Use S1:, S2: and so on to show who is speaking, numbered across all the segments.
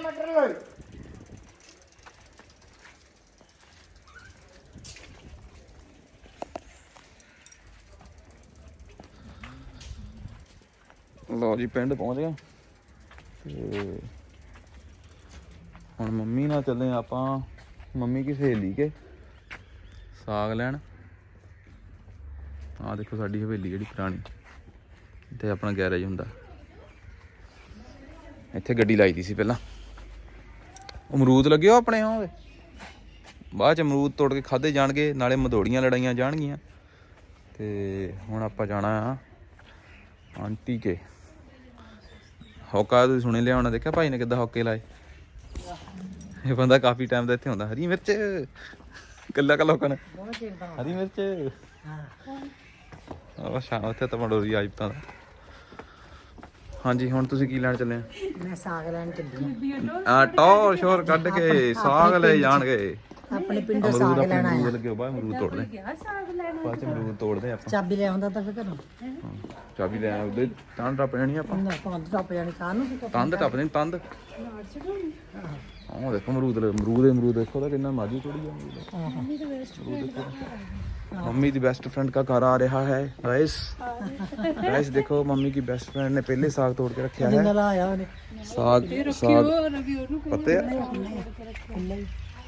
S1: ਮਟਰ ਲੋਈ
S2: ਲਓ। ਜੀ, ਪਿੰਡ ਪਹੁੰਚ ਗਏ। ਤੇ ਹੁਣ ਮੰਮੀ ਨਾਲ ਚੱਲੇ ਆਪਾਂ। ਮੰਮੀ ਕੀ ਸਹੇਲੀ ਕੇ? ਸਾਗ ਲੈਣ। ਆਹ ਦੇਖੋ ਸਾਡੀ ਹਵੇਲੀ ਜਿਹੜੀ ਪੁਰਾਣੀ। ਇੱਥੇ ਆਪਣਾ ਗੈਰੇਜ ਹੁੰਦਾ। ਇੱਥੇ ਗੱਡੀ ਲਾਈ ਦੀ ਸੀ ਪਹਿਲਾਂ। ਅਮਰੂਦ ਲੱਗੇ ਹੋ ਆਪਣੇ ਉਹਦੇ ਬਾਅਦ ਚ ਅਮਰੂਦ ਤੋੜ ਕੇ ਖਾਦੇ ਜਾਣਗੇ ਨਾਲੇ ਮਧੋੜੀਆਂ ਲੜਾਈਆਂ ਜਾਣਗੀਆਂ। ਤੇ ਹੁਣ ਆਪਾਂ ਜਾਣਾ ਆ ਆਂਟੀ ਕੇ। ਹੌਕਾ ਤੁਸੀਂ ਸੁਣੇ ਲਿਆ ਹੋਣਾ ਦੇਖਿਆ ਭਾਈ ਨੇ ਕਿੱਦਾਂ ਹੌਕੇ ਲਾਏ? ਇਹ ਬੰਦਾ ਕਾਫੀ ਟਾਈਮ ਦਾ ਇੱਥੇ ਹੁੰਦਾ ਹਰੀ ਮਿਰਚ। ਕੱਲਾ ਕੱਲਾ ਹੌਕਾ ਨੇ।
S1: ਬਹੁਤ ਚਿਰ ਦਾ
S2: ਹਰੀ ਮਿਰਚ।
S1: ਹਾਂ।
S2: ਆਹ ਸ਼ਾਮ ਉੱਥੇ ਤਾਂ ਮੰਡੋਰੀ ਆਈਪਤਾਂ ਦਾ। ਹਾਂਜੀ ਹੁਣ ਤੁਸੀਂ ਕੀ ਲੈਣ ਚੱਲੇ
S1: ਮੈਂ ਸਾਗ ਲੈਣ ਚੱਲੀ
S2: ਆ। ਆ ਟੌਰ ਸ਼ੋਰ ਕੱਢ ਕੇ ਸਾਗ ਲੈ ਜਾਣਗੇ।
S1: ਆ ਆਪਣੇ ਪਿੰਡੋਂ
S2: ਅਮਰੂਦ
S1: ਸਾਗ
S2: ਆਪਣੇ
S1: ਲੈਣ ਆਇਆ
S2: ਅਮਰੂਦ ਲੱਗੇ ਹੋ ਬਾਹਰ ਅਮਰੂਦ ਤੋੜਦੇ ਬਾਅਦ ਚ ਅਮਰੂਦ ਤੋੜਦੇ ਆਪਾਂ
S1: ਚਾਬੀ ਲੈ ਆਉਂਦਾ ਤਾਂ ਫਿਰ ਘਰੋਂ
S2: ਹਾਂ, ਚਾਬੀ ਲੈ ਆਉਂਦੇ ਤਾਂ ਟੱਪ ਜਾਣੀ ਆਪਾਂ
S1: ਨਾ ਪੰਦ ਟੱਪ ਜਾਣੀ ਕਾਹ ਨੂੰ ਕੀ ਕਰ
S2: ਤੰਦ ਟੱਪਦੇ ਨੇ ਤੰਦ ਆਹ ਦੇਖੋ ਅਮਰੂਦ ਲੈ- ਅਮਰੂਦ ਦੇ ਅਮਰੂਦ ਦੇਖੋ ਤਾਂ ਕਿੰਨਾ ਮਾਜੀ ਚੜੀ ਆ ਅਮਰੂਦ मम्मी दी बेस्ट फ्रेंड का घर आ रहा है गाइस गाइस देखो मम्मी की बेस्ट फ्रेंड ने पहले साग तोड़ के रखा है
S1: ਜਿੰਨਾ ਲਾਇਆ ਉਹਨੇ
S2: साग साग पते ले ले आजा आजा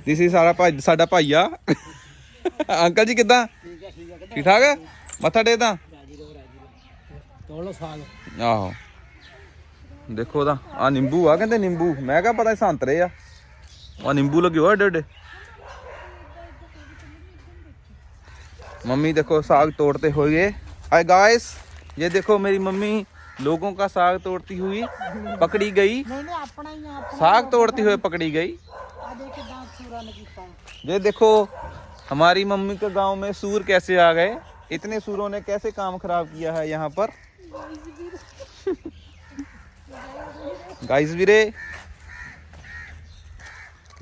S2: दिस इज सारा भाई ਸਾਡਾ ਭਾਈਆ ਅੰਕਲ ਜੀ ਕਿਦਾਂ ਠੀਕ ਠਾਕ ਹੈ ਮੱਥਾ ਟੇਕਦਾ
S1: ਤੋਲੋ ਸਾਗ
S2: ਆਹੋ ਦੇਖੋ ਤਾਂ ਆ ਨਿੰਬੂ ਆ ਕਹਿੰਦੇ ਨਿੰਬੂ ਮੈਂ ਕਿਹਾ ਪਤਾ ਨੀ ਸੰਤਰੇ ਆ ਆ ਨਿੰਬੂ ਲੱਗੇ ਹੋਏ ਏਡੇ ਏਡੇ मम्मी देखो साग तोड़ते हुए आए गाइस ये देखो मेरी मम्मी लोगों का साग तोड़ती हुई पकड़ी गई
S1: ਨਹੀਂ ਨਹੀਂ ਆਪਣਾ ਹੀ ਆ ਆਪਣਾ
S2: साग तोड़ते हुए पकड़ी गई ये देखो, हमारी मम्मी के गाँव में सूर कैसे आ गए? इतने सूरों ने कैसे काम खराब किया है यहाँ पर? गाइस वीरे,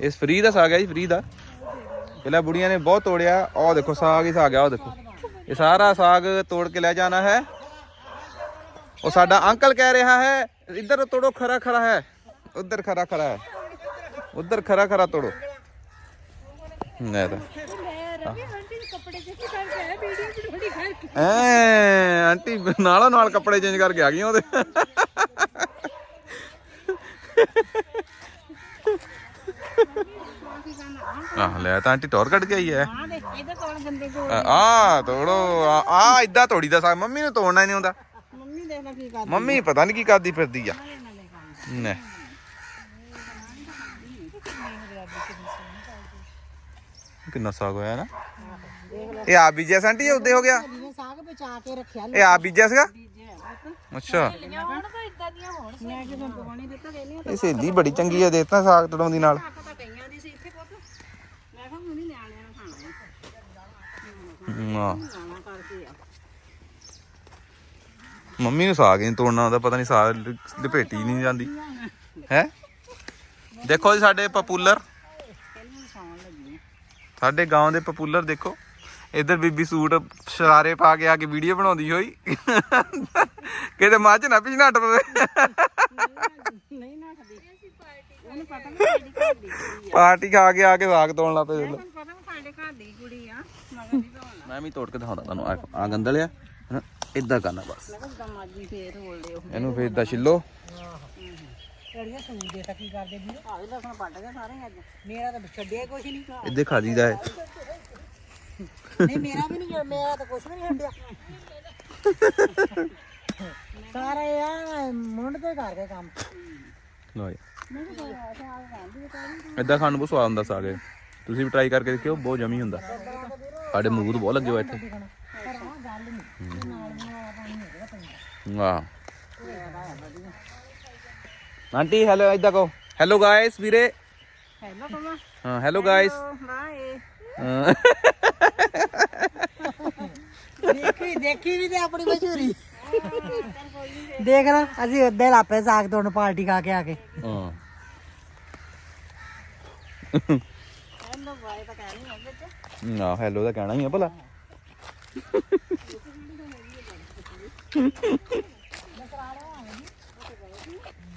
S2: इस फरीदा सा आ गया जी, फरीदा। पहले बुढ़िया ने बहुत तोड़िया। और देखो, साग ही साग है और देखो। ये सारा साग तोड़ के ले जाना है। और साडा अंकल कह रहा है, इधर तोड़ो, खरा खरा है। उधर खरा खरा है। उधर खरा खरा तोड़ो। ਨਹੀਂ ਤਾਂ ਐ ਆਂਟੀ ਨਾਲੋਂ ਨਾਲ ਕੱਪੜੇ ਚੇਂਜ ਕਰਕੇ ਆ ਗਈਆਂ ਉਹਦੇ। ਆਹ ਲੈ ਤਾਂ ਆਂਟੀ ਟੌਰ ਕੱਢ ਕੇ ਆਈ ਐ।
S1: ਆ ਦੇ ਇਹਦੇ ਤੋੜ ਗੰਦੇ
S2: ਆ ਤੋੜੋ ਆ ਆ ਇਦਾਂ ਤੋੜੀ ਦਾ ਮੰਮੀ ਨੂੰ ਤੋੜਨਾ ਹੀ ਨਹੀਂ ਆਉਂਦਾ।
S1: ਮੰਮੀ ਦੇਖ ਲੈ ਕੀ ਕਰਦੀ
S2: ਮੰਮੀ ਪਤਾ ਨਹੀਂ ਕੀ ਕਰਦੀ ਫਿਰਦੀ ਆ। ਨੇ ਕਿੰਨਾ ਸਾਗ ਹੋਇਆ ਨਾ? ਇਹ ਆ ਬੀਜਿਆ ਸੰਟੀ ਉੱਦੇ ਹੋ ਗਿਆ?
S1: ਜਿਹਨੇ ਸਾਗ ਬਚਾ ਕੇ ਰੱਖਿਆ
S2: ਇਹ ਆ ਬੀਜਿਆ ਸੀਗਾ? ਅੱਛਾ।
S1: ਮੈਂ ਜਦੋਂ ਪਵਾਣੀ ਦਿੱਤਾ ਕਹਿੰਦੀ
S2: ਇਹ ਸਹੇਲੀ ਬੜੀ ਚੰਗੀ ਆ ਦੇਖਤਾ ਸਾਗ ਤੜਾਉਂਦੀ ਨਾਲ।
S1: ਤਾਂ ਕਈਆਂ ਦੀ ਸੀ ਇੱਥੇ ਪੁੱਤ। ਮੈਂ ਕਿਹਾ ਮੁੰਨੀ ਨਿਆਣਿਆਂ ਨੂੰ ਖਾਣਾ।
S2: ਹਾਂ।
S1: ਖਾਣਾ ਕਰਕੇ ਆ।
S2: ਮੰਮੀ ਨੂੰ ਸਾਗ ਹੀ ਨੀ ਤੋੜਨਾ ਆਉਂਦਾ ਪਤਾ ਨਹੀਂ ਸਾਗ ਲਪੇਟੀ ਨਹੀਂ ਜਾਂਦੀ। ਹੈ? ਦੇਖੋ ਜੀ ਸਾਡੇ ਪਪੂਲਰ। ਸਾਡੇ ਗਾਂव ਦੇ ਪਪੂਲਰ ਦੇਖੋ। ਇੱਧਰ ਬੀਬੀ ਸੂਟ ਸ਼ਰਾਰੇ ਪਾ ਕੇ ਆ ਕੇ ਵੀਡੀਓ ਬਣਾਉਂਦੀ ਹੋਈ। ਕਿਤੇ ਮੱਝ ਨਾ ਪਿਛ ਨੱਟ ਪਵੇ।
S1: ਨਹੀਂ ਨਾ ਖਦੀ ਉਹਨੂੰ ਪਤਾ ਨਹੀਂ ਸਾਡੀ ਘਰ ਦੀ ਕੁੜੀ
S2: ਪਾਰਟੀ ਖਾ ਕੇ ਆ ਕੇ ਸਾਗ ਤੋੜਨ ਲੱਗ ਪਏ
S1: ਆ ਪਤਾ ਨਹੀਂ ਸਾਡੇ ਘਰ ਦੀ ਕੁੜੀ ਆ। ਮਗਰ ਨਹੀਂ ਧੋਣਾ
S2: ਮੈਂ ਵੀ ਤੋੜ ਕੇ ਦਿਖਾਉਂਦਾ ਤੁਹਾਨੂੰ। ਆ- ਆ ਗੰਦਲ ਆ। ਇਦਾਂ ਕਰਨਾ ਬਸ। ਇਹਨੂੰ ਫੇਰ ਇਦਾਂ ਛਿੱਲੋ।
S1: ਕਿਹੜੀਆਂ ਸੂਟ ਦੇ ਤਾਂ ਕੀ ਕਰਦੇ ਵੀ ਆ ਵੀ ਲਸਣ ਪੱਟ ਗਏ ਸਾਰੇ ਅੱਜ। ਮੇਰਾ ਤਾਂ ਛੱਡਿਆ ਕੁਛ ਨਹੀਂ।
S2: ਇੱਦੇ ਖਾ ਜੀਦਾ ਹੈ।
S1: ਨਹੀਂ ਮੇਰਾ ਵੀ ਨਹੀਂ ਮੇਰਾ ਤਾਂ ਕੁਛ ਵੀ ਨਹੀਂ ਛੱਡਿਆ। ਸਾਰੇ ਆ ਮੁੰਡ ਤੇ ਕਰ ਗਏ ਕੰਮ।
S2: ਲਓ ਜੀ। ਇਦਾਂ ਖਾਣ ਨੂੰ ਬਹੁਤ ਸਵਾਦ ਹੁੰਦਾ ਸਾਗ ਇਹ। ਤੁਸੀਂ ਵੀ ਟਰਾਈ ਕਰਕੇ ਦੇਖਿਓ ਬਹੁਤ ਜਮੀ ਹੁੰਦਾ। ਸਾਡੇ ਅਮਰੂਦ ਬਹੁਤ ਲੱਗੇ ਹੋਏ ਇੱਥੇ।
S1: ਪਰ ਗੱਲ ਨਹੀਂ ਪਾਣੀ ਹੋ। ਗਿਆ
S2: ਆਂਟੀ ਹੈਲੋ ਇਦਾਂ ਕਹੋ। ਹੈਲੋ ਗਾਇਸ ਵੀਰੇ।
S1: ਹੈਲੋ ਕਮਾ
S2: ਹਾਂ ਹੈਲੋ ਗਾਇਸ
S1: ਦੇਖੀ ਦੇਖੀ ਵੀ ਤੇ ਆਪਣੀ ਮਸ਼ਹੂਰੀ। ਦੇਖ ਲੈ ਅਸੀਂ ਉੱਦੇ ਲਾਪੇ ਸਾਗ ਤੋੜਨ ਪਾਰਟੀ ਖਾ ਕੇ ਆ ਕੇ।
S2: ਹਾਂ।
S1: ਹੈਲੋ ਬਾਏ ਤਾਂ ਕਹਿਣੀ ਹੈ ਵਿੱਚ।
S2: ਨਾ ਹੈਲੋ ਦਾ ਕਹਿਣਾ ਹੀ ਆ ਭਲਾ।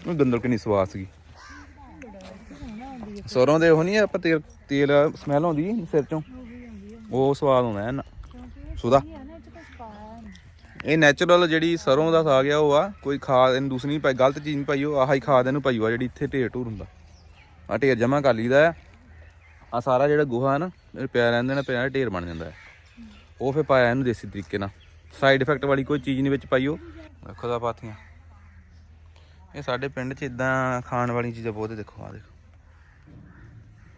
S2: ਉਹ ਗੰਦਲ ਕਿੰਨੀ ਸਵਾਦ ਸੀਗੀ। ਸਰੋਂ ਦੇ ਉਹ ਨਹੀਂ ਆਪਾਂ ਤੇਲ ਤੇਲ ਸਮੈਲ ਆਉਂਦੀ ਸਿਰ ਚੋਂ। ਉਹ ਸਵਾਦ ਆਉਂਦਾ ਹੈ ਨਾ ਸੁਦਾ। ਇਹ ਨੈਚੁਰਲ ਜਿਹੜੀ ਸਰੋਂ ਦਾ ਸਾਗ ਆ, ਉਹ ਆ, ਕੋਈ ਖਾਦ ਇਹਨੂੰ ਦੂਸਰੀ ਨਹੀਂ ਪਾਈ, ਗਲਤ ਚੀਜ਼ ਨਹੀਂ ਪਾਈ, ਉਹ ਆਹ ਹੀ ਖਾਦ ਇਹਨੂੰ ਪਾਈ ਆ ਜਿਹੜੀ ਇੱਥੇ ਢੇਰ ਢੂਰ ਹੁੰਦਾ। ਆ ਢੇਰ ਜਮਾ ਕਰ ਲਈਦਾ ਆ। ਆ ਸਾਰਾ ਜਿਹੜਾ ਗੋਹਾ ਨਾ ਪਿਆ ਰਹਿੰਦੇ ਨੇ, ਪਿਆ ਢੇਰ ਬਣ ਜਾਂਦਾ ਉਹ ਫੇ ਪਾਇਆ ਇਹਨੂੰ ਦੇਸੀ ਤਰੀਕੇ ਨਾਲ। ਸਾਈਡ ਇਫੈਕਟ ਵਾਲੀ ਕੋਈ ਚੀਜ਼ ਨਹੀਂ ਵਿੱਚ ਪਾਈਓ ਦੇਖੋ ਦਾ ਪਾਥੀਆਂ। ਇਹ ਸਾਡੇ ਪਿੰਡ 'ਚ ਇਦਾਂ ਖਾਣ ਵਾਲੀ ਚੀਜ਼ਾਂ ਬਹੁਤ ਦੇਖੋ ਆ ਦੇਖੋ।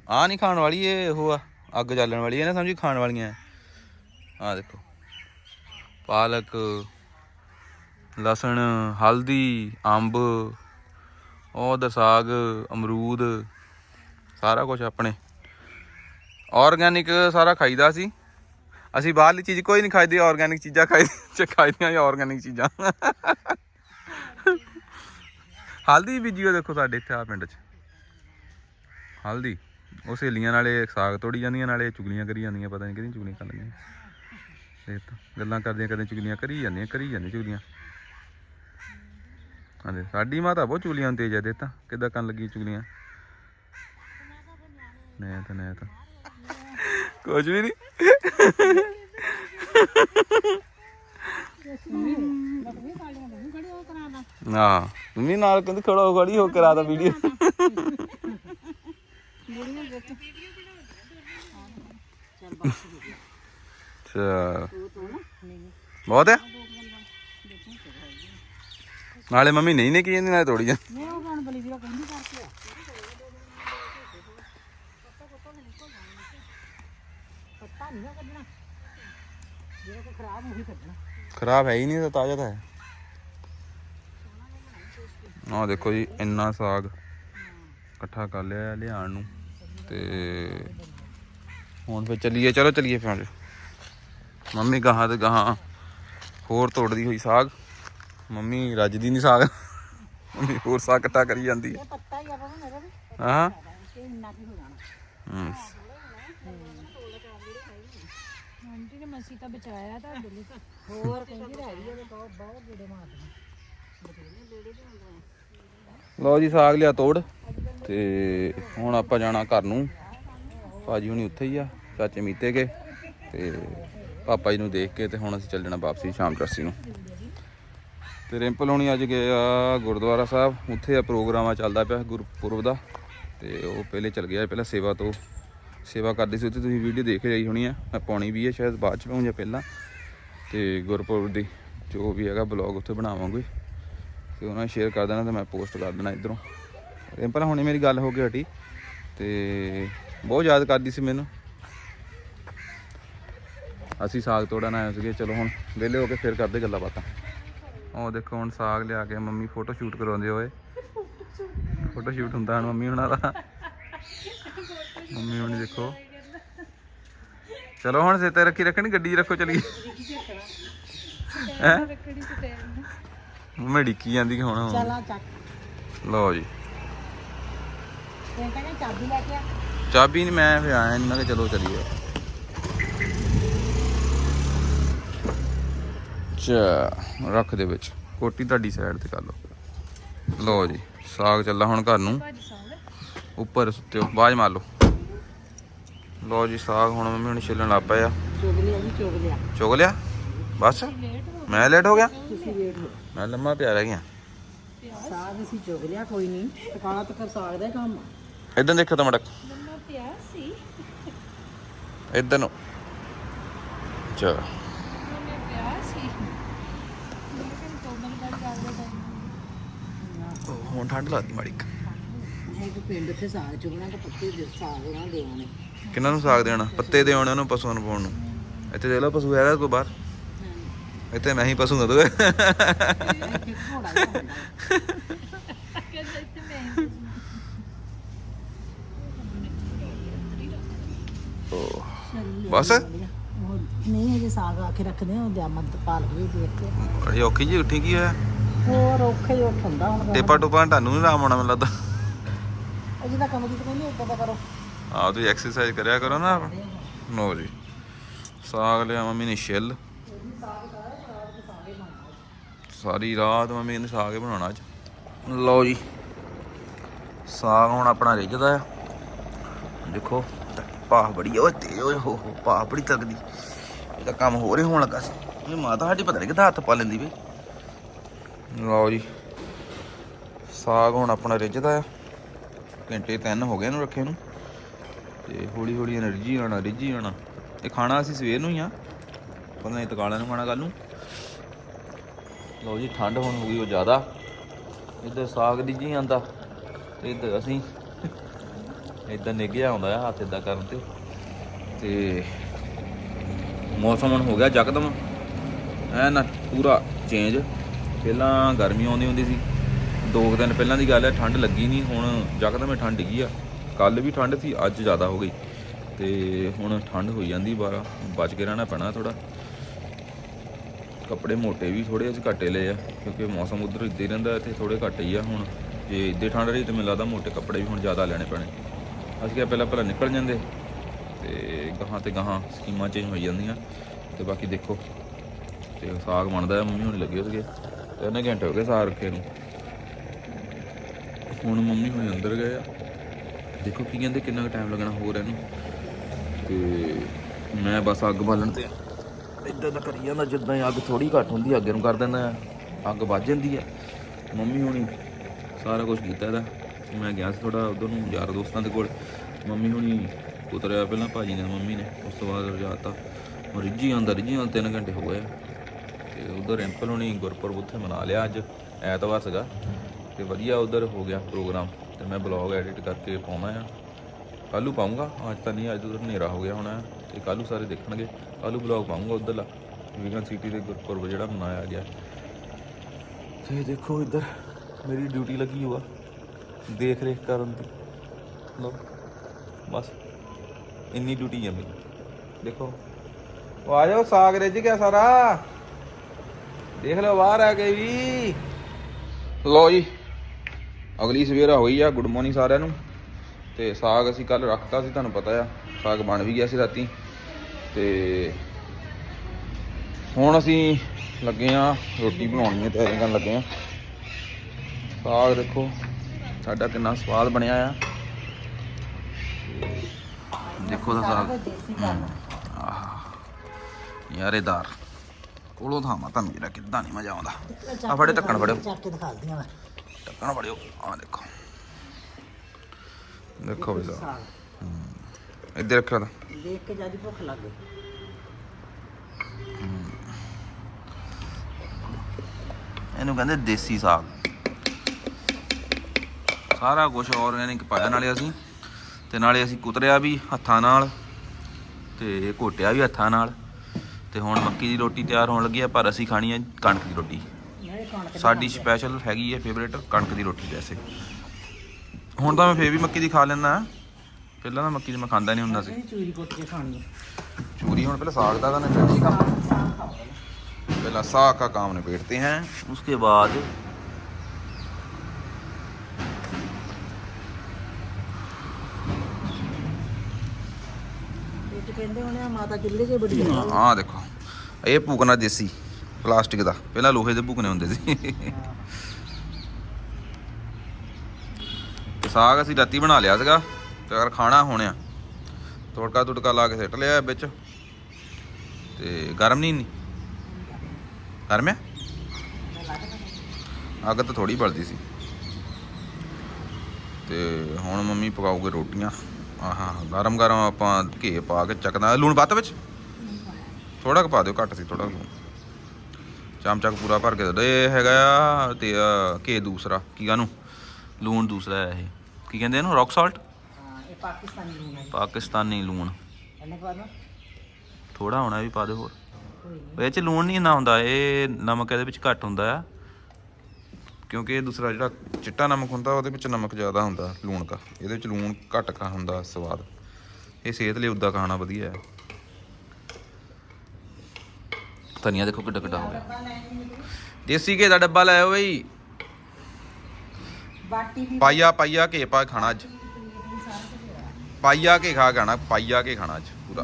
S2: ਆ ਨਹੀਂ ਖਾਣ ਵਾਲੀ, ਇਹ ਉਹ ਆ, ਅੱਗ ਜਾਲਣ ਵਾਲੀ, ਇਹ ਨਾ ਸਮਝੀ ਖਾਣ ਵਾਲੀਆਂ। ਆ ਦੇਖੋ। ਪਾਲਕ, ਲਸਣ, ਹਲਦੀ, ਅੰਬ ਉਹ ਦਾ ਸਾਗ, ਅਮਰੂਦ, ਸਾਰਾ ਕੁਝ ਆਪਣੇ। ਆਰਗੈਨਿਕ ਸਾਰਾ ਖਾਈਦਾ ਸੀ। ਅਸੀਂ ਬਾਹਰਲੀ ਚੀਜ਼ ਕੋਈ ਨਹੀਂ ਖਾਈਦੀ ਆਰਗੈਨਿਕ ਚੀਜ਼ਾਂ ਖਾਈ ਚ ਖਾਈਦੀਆਂ ਆਰਗੈਨਿਕ ਚੀਜ਼ਾਂ। ਹਲਦੀ ਬੀਜੀ ਦੇਖੋ ਸਾਡੇ ਇੱਥੇ ਆ ਪਿੰਡ 'ਚ। ਹਲਦੀ। ਉਹ ਸਹੇਲੀਆਂ ਨਾਲੇ ਸਾਗ ਤੋੜੀ ਜਾਂਦੀਆਂ, ਨਾਲੇ ਚੁਗਲੀਆਂ ਕਰੀ ਜਾਂਦੀਆਂ, ਪਤਾ ਨਹੀਂ ਕਿਹਦੀਆਂ ਚੁਗਲੀਆਂ ਕਰ ਲੈਂਦੀਆਂ ਇਹ ਤਾਂ ਗੱਲਾਂ ਕਰਦੀਆਂ ਕਦੇ ਚੁਗਲੀਆਂ ਕਰੀ ਜਾਂਦੀਆਂ ਕਰੀ ਜਾਂਦੀਆਂ ਚੁਗਲੀਆਂ। ਹਾਂਜੀ, ਸਾਡੀ ਮਾਤਾ ਬਹੁਤ ਚੁਗਲੀਆਂ ਨੂੰ ਤੇਜ਼ ਆ ਦੇ ਤਾਂ, ਕਿੱਦਾਂ ਕਰਨ ਲੱਗੀ ਚੁਗਲੀਆਂ। ਨਹੀਂ ਤਾਂ ਨਹੀਂ ਤਾਂ। ਕੁਝ ਵੀ ਨਹੀਂ ਹਾਂ ਤੂੰ ਵੀ ਨਾਲ ਕਹਿੰਦੀ ਖੜਾ ਹੋ ਖੜੀ ਹੋ ਕਰਾ ਦਾ ਵੀਡੀਓ ਚਲ ਬਹੁਤ ਹੈ? ਨਾਲੇ ਮੰਮੀ ਨਹੀਂ ਨੇ ਕੀ ਜਾਂਦੀ ਨਾਲੇ ਤੋੜੀ ਜਾਂ
S1: ਮੈਂ ਉਹ ਕਣ ਬਲੀ ਵੀਰੋ ਕਹਿੰਦੀ ਕਰਕੇ ਪੱਤਾ ਨਹੀਂ ਕੱਢਣਾ ਜਿਹੜਾ ਕੋ ਖਰਾਬ ਉਹੀ ਕੱਢਣਾ
S2: ਖਰਾਬ ਹੈ ਹੀ ਨਹੀਂ ਤਾਂ ਤਾਜ਼ਾ ਤਾਂ ਹੈ। ਆਹ ਦੇਖੋ ਜੀ ਇੰਨਾ ਸਾਗ ਇਕੱਠਾ ਕਰ ਲਿਆ ਹੈ ਲਿਆਉਣ ਨੂੰ ਤੇ ਹੁਣ ਫੇ ਚੱਲੀਏ ਚਲੋ ਚੱਲੀਏ ਫਿਰ। ਮੰਮੀ ਗਾਹਾਂ ਤੇ ਗਾਹਾਂ ਹੋਰ ਤੋੜਦੀ ਹੋਈ ਸਾਗ। ਮੰਮੀ ਰੱਜਦੀ ਨਹੀਂ ਸਾਗ। ਮੰਮੀ ਹੋਰ ਸਾਗ ਇਕੱਠਾ ਕਰੀ ਜਾਂਦੀ ਹੈ।
S1: ਪੱਤਾ ਹੀ। ਆ ਬਾਬਾ ਮੇਰਾ ਵੀ
S2: ਹਾਂ।
S1: ਇਹ ਇੰਨਾ ਕੀ ਹੋ ਜਾਣਾ
S2: ਹਮ।
S1: ਆਂਟੀ ਨੇ ਮਸੀ ਤਾਂ ਬਚਾਇਆ ਤਾਂ ਦਿੱਲੀ ਹੋਰ ਕਹਿੰਦੀ ਰਹਿ ਗਈ ਬਹੁਤ ਬਹੁਤ ਗੇੜੇ ਮਾਰਦੇ
S2: ਲਓ ਜੀ ਸਾਗ ਲਿਆ ਤੋੜ ਤੇ ਹੁਣ ਆਪਾਂ ਜਾਣਾ ਘਰ ਨੂੰ। ਭਾਜੀ ਹੁਣੀ ਉੱਥੇ ਹੀ ਆ, ਚਾਚੇ ਮੀਤੇ ਕੇ ਤੇ ਪਾਪਾ ਜੀ ਨੂੰ ਦੇਖ ਕੇ ਤੇ ਹੁਣ ਅਸੀਂ ਚੱਲ ਜਾਣਾ ਵਾਪਸੀ ਸ਼ਾਮ ਚਰਸੀ ਨੂੰ। ਤੇ ਰਿੰਪਲ ਹੋਣੀ ਅੱਜ ਗਏ ਆ ਗੁਰਦੁਆਰਾ ਸਾਹਿਬ, ਉੱਥੇ ਆ ਪ੍ਰੋਗਰਾਮ ਆ ਚੱਲਦਾ ਪਿਆ ਗੁਰਪੁਰਬ ਦਾ ਤੇ ਉਹ ਪਹਿਲੇ ਚੱਲ ਗਿਆ ਪਹਿਲਾਂ ਸੇਵਾ ਤੋਂ। ਸੇਵਾ ਕਰਦੇ ਸੀ ਉੱਥੇ, ਤੁਸੀਂ ਵੀਡੀਓ ਦੇਖ ਰਹੀ ਹੋਣੀ ਆ, ਮੈਂ ਪਾਉਣੀ ਵੀ ਹੈ ਸ਼ਾਇਦ ਬਾਅਦ ਚ ਪਾਉਂ ਜਾਂ ਪਹਿਲਾਂ। ਤੇ ਗੁਰਪੁਰਬ ਦੀ ਜੋ ਵੀ ਹੈਗਾ ਬਲੌਗ ਉੱਥੇ ਬਣਾਵਾਂਗੇ। ਤੇ ਉਹਨਾਂ ਸ਼ੇਅਰ ਕਰ ਦੇਣਾ ਤੇ ਮੈਂ ਪੋਸਟ ਕਰ ਦੇਣਾ ਇਧਰੋਂ। ਰਿੰਪਲ ਹੁਣੇ ਮੇਰੀ ਗੱਲ ਹੋ ਕੇ ਹਟੀ ਤੇ ਬਹੁਤ ਯਾਦ ਕਰਦੀ ਸੀ ਮੈਨੂੰ। ਅਸੀਂ ਸਾਗ ਤੋੜਨ ਆਏ ਸੀਗੇ, ਚਲੋ ਹੁਣ ਵਿਹਲੇ ਹੋ ਕੇ ਫਿਰ ਕਰਦੇ ਗੱਲਾਂ ਬਾਤਾਂ। ਉਹ ਦੇਖੋ ਹੁਣ ਸਾਗ ਲਿਆ ਕੇ ਮੰਮੀ ਫੋਟੋ ਸ਼ੂਟ ਕਰਾਉਂਦੇ ਹੋਏ। ਫੋਟੋ ਸ਼ੂਟ ਹੁੰਦਾ ਹੁਣ ਮੰਮੀ ਹੁਣਾਂ ਦਾ। ਮੰਮੀ ਹੁਣੀ ਦੇਖੋ। ਚਲੋ ਹੁਣ ਸਿੱਤੇ ਰੱਖੀ ਰੱਖਣੀ, ਗੱਡੀ ਰੱਖੋ ਚਲੀ। ਹੈ? ਮੰਮੀ ਡਿੱਕੀ ਜਾਂਦੀ ਕਿ ਹੁਣ
S1: ਚੱਲ ਚੱਕ।
S2: ਲਓ ਜੀ।
S1: ਤੇ ਕਹਿੰਦਾ ਚਾਬੀ ਲੈ ਕੇ ਆ।
S2: ਚਾਬੀ ਨਹੀਂ ਮੈਂ ਫਿਰ ਆਇਆ ਇਹਨਾਂ ਕਿ ਚਲੋ ਚਲੀਏ। ਚਾ ਰੱਖ ਦੇ ਵਿੱਚ। ਕੋਟੀ ਤੁਹਾਡੀ ਸਾਈਡ ਤੇ ਕਰ ਲਓ। ਲਓ ਜੀ ਸਾਗ ਚੱਲਾ ਹੁਣ ਘਰ ਨੂੰ। ਉੱਪਰ ਸੁੱਤਿਓ ਬਾਜ ਮਾਰ ਲਓ। ਲਓ ਜੀ ਸਾਗ ਹੁਣ ਮੰਮੀ ਹੁਣ ਛਿੱਲਣ ਲੱਗ ਪਏ ਆ।
S1: ਚੁਗ ਲਿਆ ਜੀ ਚੁਗ ਲਿਆ।
S2: ਚੁਗ ਲਿਆ? ਬਸ? ਮੈਂ ਲੇਟ ਹੋ ਗਿਆ?
S1: ਤੁਸੀਂ
S2: ਮੈਂ ਲੰਮਾ ਪਿਆ ਰਹਿ ਗਿਆ।
S1: ਸਾਗ ਅਸੀਂ ਚੁਗ ਲਿਆ ਕੋਈ ਨਹੀਂ। ਟਕਾਲਾ ਤੱਕ ਸਾਗ ਦਾ ਹੀ ਕੰਮ ਆ।
S2: ਇਦਾਂ ਦੇਖੋ ਤਾਂ ਮੜਕ।
S1: ਲੰਮਾ ਪਿਆ ਸੀ।
S2: ਇਦਾਂ ਨੂੰ। ਚਾ
S1: ਮੈਂ ਪਿਆ ਸੀ। ਲੇਕਿਨ ਕੋਮਲ ਗੱਲ ਕਰਦੇ
S2: ਹੁਣ ਠੰਡ ਲੱਗਦੀ ਮਾੜੀ ਕੁ।
S1: ਤਾਂ ਇੱਕ ਪਿੰਡ ਤੇ ਸਾਗ ਚੁਗਣਾ ਤੇ ਪੱਤੇ ਦੇ ਸਾਗ ਉਹਨਾਂ ਦੇ ਆਉਣੇ
S2: ਕਿਹਨਾਂ ਨੂੰ ਸਾਗ ਦੇਣਾ? ਪੱਤੇ ਦੇ ਆਉਣੇ ਉਹਨੂੰ ਪਸ਼ੂਆਂ ਨੂੰ ਪਾਉਣ ਨੂੰ। ਇੱਥੇ ਦੇਖ ਲਓ ਪਸ਼ੂ ਹੈਗਾ ਕੋਈ ਬਾਹਰ। ਇੱਥੇ ਮੈਂ ਹੀ ਪਸ਼ੂ ਹਾਂ
S1: ਹੀ ਹੁੰਦਾ
S2: ਓ, ਬਸ
S1: ਨਹੀਂ ਅਜੇ ਸਾਗ ਆ ਕੇ ਰੱਖਦੇ ਆ ਜਾਮਨ ਤੇ ਪਾਲਕ ਵੀ ਦੇਖ ਕੇ
S2: ਬੜੀ ਔਖੀ ਜੀ ਉੱਠੀ ਕੀ ਹੋਇਆ
S1: ਹੋਰ ਔਖੇ ਹੀ ਉੱਠ ਹੁੰਦਾ ਹੁਣ
S2: ਟੇਪਾ ਟੂਪਾ ਤੁਹਾਨੂੰ ਨਹੀਂ ਆਰਾਮ ਆਉਣਾ ਮੈਨੂੰ ਲੱਗਦਾ
S1: ਅਜੇ ਤਾਂ ਕੰਮ ਕੀਤਾ ਕਹਿੰਦੇ ਉਦਾਂ ਦਾ ਕਰੋ
S2: ਆਹ ਤੁਸੀਂ ਐਕਸਰਸਾਈਜ਼ ਕਰਿਆ ਕਰੋ ਨਾ ਲੋ ਜੀ ਸਾਗ ਲਿਆ ਮੰਮੀ ਨੇ ਛਿੱਲ ਸਾਰੀ ਰਾਤ ਮੰਮੀ ਕਹਿੰਦੀ ਸਾਗ ਹੀ ਬਣਾਉਣਾ ਅੱਜ। ਲਓ ਜੀ, ਸਾਗ ਹੁਣ ਆਪਣਾ ਰਿੱਝਦਾ ਆ। ਦੇਖੋ, ਪਾਹ ਬੜੀ ਓਏ ਤੇਜ਼ ਓਏ ਹੋ ਹੋ, ਪਾਹ ਬੜੀ ਤਕਦੀ ਇਹ ਤਾਂ ਕੰਮ ਹੋਰ ਹੀ ਹੋਣ ਲੱਗਾ ਸੀ। ਇਹ ਮਾਤਾ ਸਾਡੀ ਪਤਾ ਨਹੀਂ ਕਿਦਾਂ ਹੱਥ ਪਾ ਲੈਂਦੀ ਵੇ ਲਓ ਜੀ, ਸਾਗ ਹੁਣ ਆਪਣਾ ਰਿੱਝਦਾ ਆ। ਘੰਟੇ ਤਿੰਨ ਹੋ ਗਏ ਇਹਨੂੰ ਰੱਖੇ ਨੂੰ। ਤੇ ਹੌਲੀ ਹੌਲੀ ਇਹਨੇ ਰਿੱਝੀ ਆਣਾ ਰਿੱਝੀ ਆਣਾ ਇਹ ਖਾਣਾ ਅਸੀਂ ਸਵੇਰ ਨੂੰ ਹੀ ਆ। ਪਤਾ ਨਹੀਂ ਤਕਾਲਾ ਨੂੰ ਖਾਣਾ ਕੱਲ ਨੂੰ। ਲਓ ਜੀ, ਠੰਡ ਹੁਣ ਹੋ ਗਈ ਉਹ ਜ਼ਿਆਦਾ। ਇੱਧਰ ਸਾਗ ਰਿੱਝੀ ਆਂਦਾ ਤੇ ਇੱਧਰ ਅਸੀਂ। ਇਦਾਂ ਨਿੱਘਿਆ ਆਉਂਦਾ ਆ ਹੱਥ ਇਦਾਂ ਕਰਨ ਤੇ। ਤੇ ਮੌਸਮ ਹੁਣ ਹੋ ਗਿਆ ਯਕਦਮ ਐ ਨਾ ਪੂਰਾ ਚੇਂਜ ਪਹਿਲਾਂ ਗਰਮੀ ਆਉਂਦੀ ਹੁੰਦੀ ਸੀ। ਦੋ ਕੁ ਦਿਨ ਪਹਿਲਾਂ ਦੀ ਗੱਲ ਹੈ ਠੰਡ ਲੱਗੀ ਨਹੀਂ, ਹੁਣ ਯਕਦਮ ਹੀ ਠੰਡ ਡਿੱਗੀ ਆ। ਕੱਲ ਵੀ ਠੰਡ ਸੀ, ਅੱਜ ਜ਼ਿਆਦਾ ਹੋ ਗਈ। ਤੇ ਹੁਣ ਠੰਡ ਹੋਈ ਜਾਂਦੀ ਬਾਰਾ ਬਚ ਕੇ ਰਹਿਣਾ ਪੈਣਾ ਥੋੜਾ ਕੱਪੜੇ ਮੋਟੇ ਵੀ ਥੋੜੇ ਅਸੀਂ ਘੱਟੇ ਲਏ ਆ, ਕਿਉਂਕਿ ਮੌਸਮ ਉਧਰ ਇੱਦਾਂ ਹੀ ਰਹਿੰਦਾ, ਇੱਥੇ ਥੋੜੇ ਘੱਟ ਹੀ ਆ ਹੁਣ। ਜੇ ਇੱਦਾਂ ਠੰਡ ਰਹੀ ਤੇ ਮੈਨੂੰ ਲੱਗਦਾ ਮੋਟੇ ਕੱਪੜੇ ਵੀ ਹੁਣ ਜ਼ਿਆਦਾ ਲੈਣੇ ਪੈਣੇ। ਅਸੀਂ ਕਿਹਾ ਪਹਿਲਾਂ ਪਹਿਲਾਂ ਨਿਕਲ ਜਾਂਦੇ, ਤੇ ਗਾਹਾਂ ਤੇ ਗਾਹਾਂ ਸਕੀਮਾਂ ਚੇਂਜ ਹੋਈ ਜਾਂਦੀਆਂ, ਤੇ ਬਾਕੀ ਦੇਖੋ। ਤੇ ਸਾਗ ਬਣਦਾ ਹੈ ਮੰਮੀ ਹੁਣ ਲੱਗੇ ਸੀਗੇ ਤਿੰਨ ਘੰਟੇ ਹੋ ਗਏ ਸਾਗ ਰੱਖੇ ਨੂੰ। ਹੁਣ ਮੰਮੀ ਹੁਣ ਅੰਦਰ ਗਏ ਆ। ਦੇਖੋ ਕੀ ਕਹਿੰਦੇ, ਕਿੰਨਾ ਕੁ ਟਾਈਮ ਲੱਗਣਾ ਹੋਰ ਇਹਨੂੰ। ਤੇ ਮੈਂ ਬਸ ਅੱਗ ਬਾਲਣ ਤੇ ਇਦਾਂ ਦਾ ਕਰੀ ਜਾਂਦਾ, ਜਿੱਦਾਂ ਹੀ ਅੱਗ ਥੋੜੀ ਘੱਟ ਹੁੰਦੀ ਅੱਗੇ ਨੂੰ ਕਰ ਦਿੰਦਾ ਆ। ਅੱਗ ਵੱਜ ਜਾਂਦੀ ਆ। ਮੰਮੀ ਹੁਣੀ ਸਾਰਾ ਕੁਝ ਕੀਤਾ ਇਹਦਾ। ਮੈਂ ਗਿਆ ਸੀ ਥੋੜਾ ਉਧਰ ਨੂੰ ਯਾਰ ਦੋਸਤਾਂ ਦੇ ਕੋਲ। ਮੰਮੀ ਹੁਣੀ ਉਤਰਿਆ ਪਹਿਲਾਂ ਭਾਜੀ ਨੇ ਮੰਮੀ ਨੇ। ਉਸ ਤੋਂ ਬਾਅਦ ਰਜਾਤਾ ਰਿੱਝੀ ਆਂਦਾ ਰਿੱਝੀ ਆਂਦਾ 3 ਘੰਟੇ ਹੋ ਗਏ ਆ। ਤੇ ਉਧਰ ਐਂਪਲ ਹੁਣੀ ਗੁਰਪੁਰਬ ਉੱਥੇ ਮਨਾ ਲਿਆ ਅੱਜ, ਐਤਵਾਰ ਸੀਗਾ। ਤੇ ਵਧੀਆ ਉਧਰ ਹੋ ਗਿਆ ਪ੍ਰੋਗਰਾਮ। ਤੇ ਮੈਂ ਬਲੌਗ ਐਡਿਟ ਕਰਕੇ ਪਾਉਣਾ ਆ। ਕੱਲੂ ਪਾਉਂਗਾ ਅੱਜ ਤਾਂ ਨਹੀਂ, ਅੱਜ ਉਧਰ ਹਨੇਰਾ ਹੋ ਗਿਆ ਹੋਣਾ। ਤੇ ਕੱਲੂ ਸਾਰੇ ਦੇਖਣਗੇ। ਕੱਲੂ ਬਲੌਗ ਪਾਉਂਗਾ ਉਧਰਲਾ ਵੀਗਨ ਸਿਟੀ ਦੇ ਗੁਰਪੁਰਬ ਜਿਹੜਾ ਮਨਾਇਆ ਗਿਆ। ਤੇ ਦੇਖੋ ਇੱਧਰ, ਮੇਰੀ ਡਿਊਟੀ ਲੱਗੀ ਹੋਆ। ਦੇਖ ਰੇਖ ਕਰਨ ਦੀ। ਲੋ ਬਸ। ਇੰਨੀ ਡਿਊਟੀ ਹੈ ਮੇਰੀ। ਦੇਖੋ। ਉਹ ਆ ਜਾਓ, ਸਾਗ ਰਿੱਝ ਗਿਆ ਸਾਰਾ। ਦੇਖ ਲਓ, ਬਾਹਰ ਆ ਗਏ ਵੀ। ਲੋ ਜੀ। ਅਗਲੀ ਸਵੇਰ ਹੋਈ ਆ ਗੁੱਡ ਮਾਰਨਿੰਗ ਸਾਰਿਆਂ ਨੂੰ। ਤੇ ਸਾਗ ਅਸੀਂ ਕੱਲ ਰੱਖਤਾ ਸੀ, ਤੁਹਾਨੂੰ ਪਤਾ ਆ। ਸਾਗ ਬਣ ਵੀ ਗਿਆ ਸੀ ਰਾਤੀ। ਤੇ ਹੁਣ ਅਸੀਂ ਲੱਗੇ ਆ ਰੋਟੀ ਬਣਾਉਣੀ ਦੀਆਂ ਤਿਆਰੀਆਂ ਕਰਨ ਲੱਗੇ ਆ ਸਾਗ ਦੇਖੋ, ਸਾਡਾ ਕਿੰਨਾ ਸਵਾਦ ਬਣਿਆ ਆ। ਦੇਖੋ ਦਾ ਸਾਗ। ਯਾਰੇਦਾਰ। ਕੋਲੋਂ ਥਾਵਾਂ ਤੁਹਾਨੂੰ ਜਿਹੜਾ ਕਿੱਦਾਂ ਨਹੀਂ ਮਜ਼ਾ ਆਉਂਦਾ। ਆ ਫੜੇ, ਢੱਕਣ ਫੜਿਓ।
S1: ਚੱਕ ਕੇ ਦਿਖਾ ਦਿਆਂ ਮੈਂ
S2: ਢੱਕਣ ਫੜਿਓ। ਆ ਦੇਖੋ। ਦੇਖੋ ਵੀ ਸਾਗ। ਇੱਧਰ ਰੱਖਿਆ ਤਾਂ।
S1: ਦੇਖ ਕੇ ਜਿਆਦੀ ਭੁੱਖ ਲੱਗ ਗਈ।
S2: ਇਹਨੂੰ ਕਹਿੰਦੇ ਦੇਸੀ ਸਾਗ। ਸਾਰਾ ਕੁਝ ਆਰਗੈਨਿਕ ਪਾਇਆ ਨਾਲੇ ਅਸੀਂ ਤੇ ਨਾਲੇ ਅਸੀਂ ਕੁਤਰਿਆ ਵੀ ਹੱਥਾਂ ਨਾਲ ਤੇ ਘੋਟਿਆ ਵੀ ਹੱਥਾਂ ਨਾਲ ਤੇ ਹੁਣ ਮੱਕੀ ਦੀ ਰੋਟੀ ਤਿਆਰ ਹੋਣ ਲੱਗੀ ਹੈ ਪਰ ਅਸੀਂ ਖਾਣੀ ਹੈ ਕਣਕ ਦੀ ਰੋਟੀ। ਸਾਡੀ ਸਪੈਸ਼ਲ ਹੈਗੀ ਹੈ ਫੇਵਰੇਟ ਕਣਕ ਦੀ ਰੋਟੀ ਵੈਸੇ। ਹੁਣ ਤਾਂ ਮੈਂ ਫੇਰ ਵੀ ਮੱਕੀ ਦੀ ਖਾ ਲੈਂਦਾ। ਪਹਿਲਾਂ ਤਾਂ ਮੱਕੀ ਦੀ ਮੈਂ ਖਾਂਦਾ ਨਹੀਂ ਹੁੰਦਾ ਸੀ
S1: ਨਹੀਂ ਚੂਰੀ ਕੁੱਟ ਕੇ ਖਾਣੀ ਹੈ
S2: चूरी होने पहले साग दादा ने बैठी का
S1: ਸਾਗ ਖਾਓ
S2: पहला साग का काम निपेटते हैं उसके बाद
S1: ਇਹ ਚ ਕਹਿੰਦੇ ਹੋਣੇ ਆ ਮਾਤਾ ਚੁੱਲ੍ਹੇ 'ਚ ਬੜੀ ਹੈ
S2: ਆਹ ਦੇਖੋ ਇਹ ਭੂਕਣਾ ਦੇਸੀ ਪਲਾਸਟਿਕ ਦਾ ਪਹਿਲਾਂ ਲੋਹੇ ਦੇ ਭੂਕਣੇ ਹੁੰਦੇ ਸੀ ਤੇ ਸਾਗ ਅਸੀਂ ਰਾਤੀ ਬਣਾ ਲਿਆ ਸੀਗਾ ਤੇ ਅਗਰ ਖਾਣਾ ਹੋਣਿਆ, ਤੜਕਾ ਤੁੜਕਾ ਲਾ ਕੇ ਸਿੱਟ ਲਿਆ ਵਿੱਚ। ਤੇ ਗਰਮ ਨਹੀਂ ਨੀ? ਗਰਮ ਹੈ ਅੱਗ ਤਾਂ ਥੋੜੀ ਬਲਦੀ ਸੀ। ਤੇ ਹੁਣ ਮੰਮੀ ਪਕਾਉਗੇ ਰੋਟੀਆਂ। ਆਹਾ, ਗਰਮ ਗਰਮ ਆਪਾਂ ਘੇ ਪਾ ਕੇ ਚੱਕਦਾ ਲੂਣ ਪੱਤ ਵਿੱਚ? ਥੋੜਾ ਕੁ ਪਾ ਦਿਓ, ਘੱਟ ਸੀ ਥੋੜਾ ਲੂਣ। ਚਮਚਾ ਪੂਰਾ ਭਰ ਕੇ ਦੇ ਇਹ ਹੈਗਾ ਆ ਤੇ ਘੇ ਦੂਸਰਾ, ਕੀ ਕਾਨੂੰ ਲੂਣ ਦੂਸਰਾ ਹੈ ਇਹ। ਕੀ ਕਹਿੰਦੇ ਇਹਨੂੰ? Rock salt?
S1: ਪਾਕਿਸਤਾਨੀ ਲੂਣ ਹੈ
S2: ਪਾਕਿਸਤਾਨੀ ਲੂਣ।
S1: ਇਹਨੇ ਪਾ ਦੋ।
S2: ਥੋੜਾ ਹੋਣਾ ਵੀ ਪਾ ਦਿਓ ਹੋਰ। ਇਹ ਚ ਲੂਣ ਨਹੀਂ ਇੰਨਾ ਹੁੰਦਾ ਇਹ ਨਮਕ ਇਹਦੇ ਵਿੱਚ ਘੱਟ ਹੁੰਦਾ ਆ। ਕਿਉਂਕਿ ਇਹ ਦੂਸਰਾ ਜਿਹੜਾ ਚਿੱਟਾ ਨਮਕ ਹੁੰਦਾ ਉਹਦੇ ਵਿੱਚ ਨਮਕ ਜ਼ਿਆਦਾ ਹੁੰਦਾ ਲੂਣ ਦਾ। ਇਹਦੇ ਵਿੱਚ ਲੂਣ ਘੱਟ ਕਾ ਹੁੰਦਾ ਸਵਾਦ। ਇਹ ਸਿਹਤ ਲਈ ਉਦਾਂ ਖਾਣਾ ਵਧੀਆ ਹੈ ਧਨੀਆ ਦੇਖੋ ਕਿੱਡਾ ਕਿੱਡਾ ਹੋ ਗਿਆ। ਦੇਸੀ ਘੇ ਦਾ ਡੱਬਾ ਲੈ ਆਓ ਬਈ।
S1: ਬਾਟੀ ਵੀ
S2: ਪਾਈਆ ਪਾਈਆ ਘੇ ਪਾ ਖਾਣਾ ਅੱਜ। ਪਾਈਆ ਕੇ ਖਾ ਖਾਣਾ ਪਾਈਆ ਕੇ ਖਾਣਾ ਅੱਜ ਪੂਰਾ।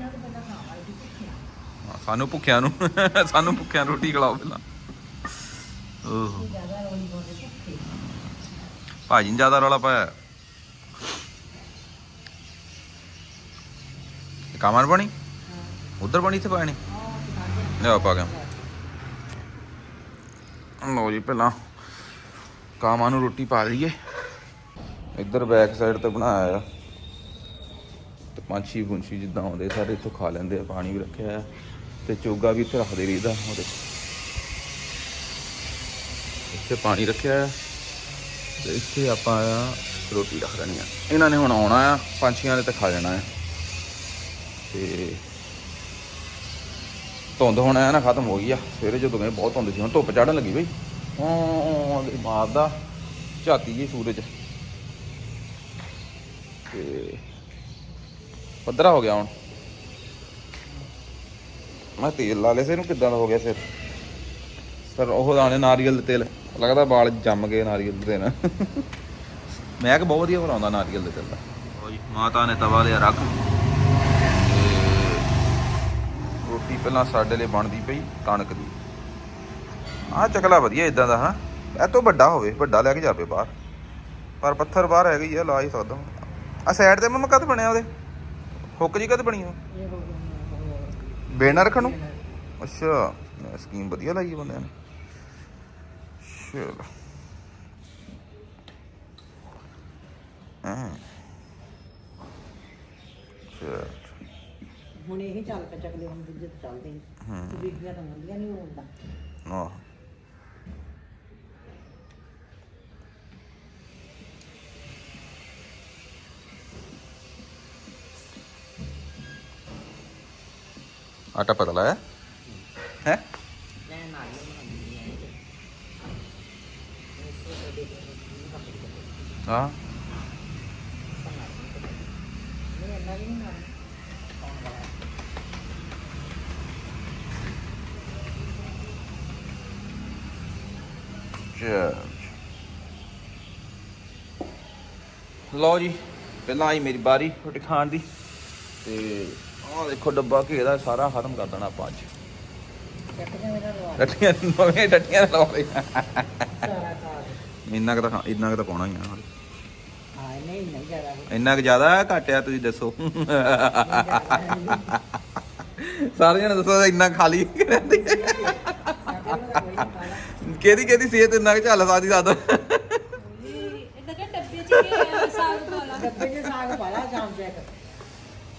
S2: ਸਾਨੂੰ ਭੁੱਖਿਆਂ ਨੂੰ, ਸਾਨੂੰ ਭੁੱਖਿਆਂ ਨੂੰ ਰੋਟੀ ਖਿਲਾਓ ਪਹਿਲਾਂ। ਓਹ। ਭਾਜੀ ਨੇ ਜ਼ਿਆਦਾ ਰੌਲਾ ਪਾਇਆ। ਕਾਮਨ ਬਣੀ? ਉਧਰ ਬਣੀ ਇੱਥੇ ਪਾਣੀ? ਲਿਆ ਪਾ ਗਿਆ ਲੋ ਜੀ, ਪਹਿਲਾਂ ਕਾਮਾਂ ਨੂੰ ਰੋਟੀ ਪਾ ਲਈਏ। ਇੱਧਰ ਬੈਕ ਸਾਈਡ ਤੇ ਬਣਾਇਆ ਆ। ਪੰਛੀ ਪੁੰਛੀ ਜਿੱਦਾਂ ਆਉਂਦੇ, ਸਾਰੇ ਇੱਥੋਂ ਖਾ ਲੈਂਦੇ ਆ, ਪਾਣੀ ਵੀ ਰੱਖਿਆ ਆ ਤੇ ਚੋਗਾ ਵੀ ਇੱਥੇ ਰੱਖਦੇ ਰਹੀਦਾ ਉਹ ਇੱਥੇ ਪਾਣੀ ਰੱਖਿਆ ਆ ਤੇ ਇੱਥੇ ਆਪਾਂ ਰੋਟੀ ਰੱਖ ਲੈਣੀ ਆ। ਇਹਨਾਂ ਨੇ ਹੁਣ ਆਉਣਾ ਆ, ਪੰਛੀਆਂ ਨੇ ਤਾਂ ਖਾ ਜਾਣਾ ਆ। ਤੇ ਧੁੰਦ ਹੁਣ ਐ ਨਾ ਖਤਮ ਹੋ ਗਈ ਆ। ਸਵੇਰੇ ਜਦੋਂ ਗਏ ਬਹੁਤ ਧੁੰਦ ਸੀ, ਹੁਣ ਧੁੱਪ ਚੜਨ ਲੱਗੀ ਬਈ। ਹਾਂ ਮਾਰਦਾ ਝਾਤੀ ਜੀ ਸੂਰਜ। ਤੇ ਪੱਧਰਾ ਹੋ ਗਿਆ ਹੁਣ। ਮੈਂ ਤੇਲ ਲਾ ਲਿਆ ਸੀ, ਇਹਨੂੰ ਕਿੱਦਾਂ ਦਾ ਹੋ ਗਿਆ ਸਿਰ? ਸਰ, ਉਹ ਦਾਣੇ ਨਾਰੀਅਲ ਦੇ ਤੇਲ। ਲੱਗਦਾ ਵਾਲ ਜੰਮ ਗਏ ਨਾਰੀਅਲ ਦੇ ਨਾਲ। ਮੈਂ ਬਹੁਤ ਵਧੀਆ ਬਣਾਉਂਦਾ ਨਾਰੀਅਲ ਦੇ ਤੇਲ ਦਾ। ਮਾਤਾ ਨੇ ਤਵਾ ਲਿਆ ਰੱਖ। ਰੋਟੀ ਪਹਿਲਾਂ ਸਾਡੇ ਲਈ ਬਣਦੀ ਪਈ ਕਣਕ ਦੀ। ਆਹ ਚਕਲਾ ਵਧੀਆ ਇਦਾਂ ਦਾ, ਹਾਂ। ਇਹ ਤੋਂ ਵੱਡਾ ਹੋਵੇ, ਵੱਡਾ ਲੈ ਕੇ ਜਾਵੇ ਬਾਹਰ। ਪਰ ਪੱਥਰ ਬਾਹਰ ਹੈਗਾ ਹੀ ਆ, ਲਾ ਹੀ ਸਕਦਾ ਆ ਸਾਈਡ ਤੇ ਮੰਮਾ ਕਦ ਬਣਿਆ ਉਹਦੇ? ਹੁੱਕ ਜੀ ਕਦ ਬਣੀ ਉਹ? ਬੇਨਾ ਰੱਖਣ ਨੂੰ? ਅੱਛਾ ਸਕੀਮ ਵਧੀਆ ਲਾਈ ਹੈ ਬੰਦਿਆਂ ਨੇ। ਚਲੋ। ਹਾਂ ਚਲ।
S1: ਹੁਣ ਇਹ ਚੱਲ ਪੈ ਚੱਕਦੇ ਹੁਣ ਦੂਜੇ ਚੱਲਦੇ
S2: ਹੂੰ।
S1: ਬੀਬੀਆਂ ਤਾਂ ਹੁੰਦੀਆਂ ਨਹੀਂ ਹੁੰਦਾ
S2: ਆਹ। ਆਟਾ ਪਤਲਾ ਹੈ। ਹੈ? ਹਾਂ। ਚਲ ਲਓ ਜੀ, ਪਹਿਲਾਂ ਆਈ ਮੇਰੀ ਬਾਰੀ ਰੋਟੀ ਖਾਣ ਦੀ ਤੇ ਆਹ ਦੇਖੋ ਡੱਬਾ ਘੇ ਦਾ ਸਾਰਾ ਖਤਮ ਕਰ ਦੇਣਾ ਆਪਾਂ ਅੱਜ। ਡੱਟੀਆਂ ਨਵੇਂ ਡੱਟੀਆਂ ਲਾ ਲਈ ਇੰਨਾ ਕੁ ਤਾਂ ਖਾ- ਇੰਨਾ ਕੁ ਤਾਂ ਪਾਉਣਾ ਹੀ ਆ। ਹੁਣ।
S1: ਹਾਂ ਨਹੀਂ ਨਹੀਂ ਜ਼ਿਆਦਾ।
S2: ਇੰਨਾ ਕੁ ਜ਼ਿਆਦਾ ਘਟਿਆ ਤੁਸੀਂ ਦੱਸੋ। ਸਾਰੇ ਜਣੇ ਦੱਸੋ ਇੰਨਾ ਖਾਲੀ ਕਿਹਦੀ ਕਿਹਦੀ ਸਿਹਤ ਇੰਨਾ ਕੁ ਝੱਲ ਸਕਦੀ ਸਾਡਾ?
S3: ਇਦਾਂ ਕਿ ਡੱਬੇ ਚ ਕੇ ਸਾਗ ਪਾ ਲਾ।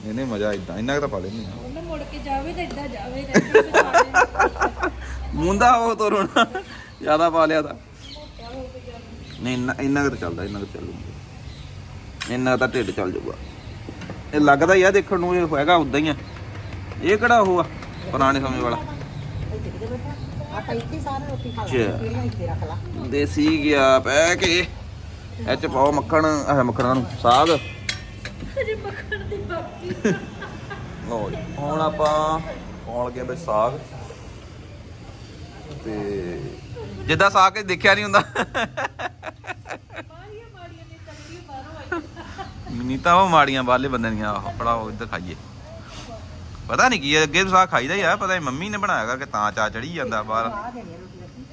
S2: ਨਹੀਂ ਮਜ਼ਾ ਇਦਾਂ ਇੰਨਾ ਕੁ ਤਾਂ ਪਾ ਲੈਂਦੇ ਆ।
S3: ਉਹਨੇ ਮੁੜ ਕੇ ਜਾਵੇ ਤੇ ਇਦਾਂ ਜਾਵੇ ਤੇ ਖਾਣੇ
S2: ਮੁੰਦਾ ਉਹ ਤੋਂ ਰੋਣਾ ਜ਼ਿਆਦਾ ਪਾ ਲਿਆ ਤਾਂ। ਨਹੀਂ ਇੰਨਾ ਇੰਨਾ ਕੁ ਤਾਂ ਚੱਲਦਾ ਇੰਨਾ ਕੁ ਤਾਂ ਚੱਲੂ। ਇੰਨਾ ਤਾਂ ਢਿੱਡ ਚੱਲ ਜਾਊਗਾ। ਇਹ ਲੱਗਦਾ ਹੀ ਆ ਦੇਖਣ ਨੂੰ ਇਹ ਹੈਗਾ ਉਦਾਂ ਹੀ ਆ। ਇਹ ਕਿਹੜਾ ਉਹ ਆ ਪੁਰਾਣੇ ਸਮੇਂ ਵਾਲਾ?
S1: ਇੱਥੇ ਕਿਤੇ ਬੈਠਾ ਆਪਾਂ ਇੱਥੇ ਸਾਰੇ ਰੋਟੀ ਖਾ
S2: ਅੱਛਾ।
S1: ਲਾਂਗੇ ਕਿਹੜੀਆਂ ਇੱਥੇ ਰੱਖ ਲਾ।
S2: ਦੇਸੀ ਗਿਆ ਪੈ ਕੇ। ਇਹ ਚ ਪਾਓ ਮੱਖਣ ਆਹ ਮੱਖਣਾਂ ਨੂੰ ਸਾਗ।
S3: ਅਜੇ ਮੱਖਣ ਦੀ ਬਾਕੀ
S2: ਲਓ ਜੀ ਹੁਣ ਆਪਾਂ ਪਾਉਣ ਲੱਗੇ ਬਈ ਸਾਗ। ਤੇ ਜਿੱਦਾਂ ਸਾਗ ਕੇ ਦੇਖਿਆ ਨਹੀਂ ਹੁੰਦਾ।
S3: ਮਾਰੀਆਂ ਮਾਰੀਆਂ ਨੇ ਬਾਹਰੋਂ
S2: ਉਹ ਮਾੜੀਆਂ ਬਾਲੇ ਬੰਦੇ ਦੀਆਂ ਆਹ ਫੜਾਓ ਇੱਧਰ ਖਾਈਏ। ਪਤਾ ਨਹੀਂ ਕੀ ਹੈ, ਅੱਗੇ ਵੀ ਸਾਗ ਖਾਈਦਾ ਹੀ ਆ ਪਤਾ ਨਹੀਂ ਮੰਮੀ ਨੇ ਬਣਾਇਆ ਕਰਕੇ ਤਾਂ ਚਾ ਚੜੀ ਜਾਂਦਾ ਬਾਹਰ।
S1: ਆ ਦੇਣੀ ਆ ਰੋਟੀ ਰੱਖੀ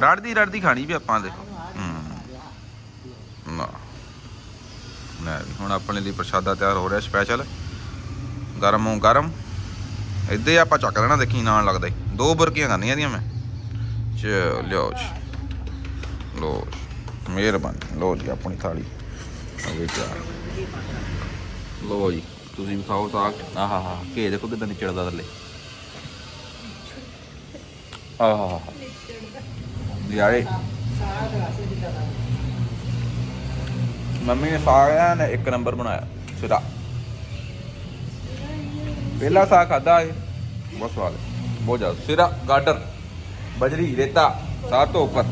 S2: ਰੜਦੀ ਰੜਦੀ ਖਾਣੀ ਵੀ ਆਪਾਂ ਦੇਖੋ ਹੂੰ। ਨਾ। ਲੈ ਵੀ। ਹੁਣ ਆਪਣੇ ਲਈ ਪ੍ਰਸ਼ਾਦਾ ਤਿਆਰ ਹੋ ਰਿਹਾ ਸਪੈਸ਼ਲ ਗਰਮੋਂ ਗਰਮ। ਇੱਦਾਂ ਹੀ ਆਪਾਂ ਚੱਕ ਲੈਣਾ ਦੇਖੀ ਨਾਲ ਲੱਗਦਾ। ਦੋ ਬੁਰਕੀਆਂ ਕਰਨੀਆਂ ਦੀਆਂ ਮੈਂ। ਚ ਲਿਓ ਜੀ। ਲੋ। ਮਿਹਰਬਾਨੀ। ਲੋ ਜੀ ਆਪਣੀ ਥਾਲੀ। ਹੋਵੇ ਤਿਆਰ। ਲੋ ਜੀ ਤੁਸੀਂ ਵੀ ਖਾਓ ਸਾਗ। ਆਹਾ ਹਾ ਘੇ ਦੇਖੋ ਕਿਦਾਂ ਨਿਚੜਦਾ ਥੱਲੇ। ਆਹਾ ਹਾ ਯਾਰੇ
S1: ਸਾਰਾ ਗਲਾਸ ਦੀ ਤਰ੍ਹਾਂ
S2: ਮੰਮੀ ਨੇ ਸਾਗ ਐਨ ਇੱਕ ਨੰਬਰ ਬਣਾਇਆ, ਸਿਰਾ। ਪਹਿਲਾ ਸਾਗ ਖਾਦਾ ਇਹ। ਬਹੁਤ ਸਵਾਦ ਹੈ, ਬਹੁਤ ਜ਼ਿਆਦਾ। ਸਿਰਾ ਗਾਡਰ ਬਜਰੀ, ਰੇਤਾ, ਸਾਗ ਤੋਂ ਉੱਪਰ।